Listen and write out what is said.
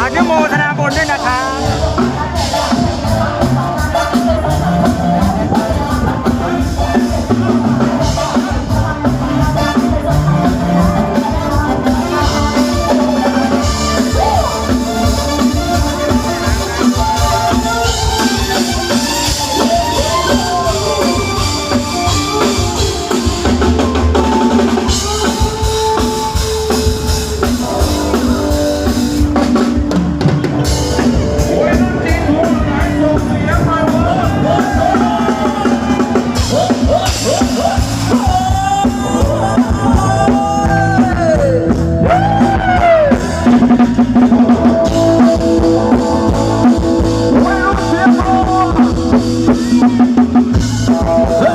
อานุโมทนาบุญด้วยนะครับ Oh.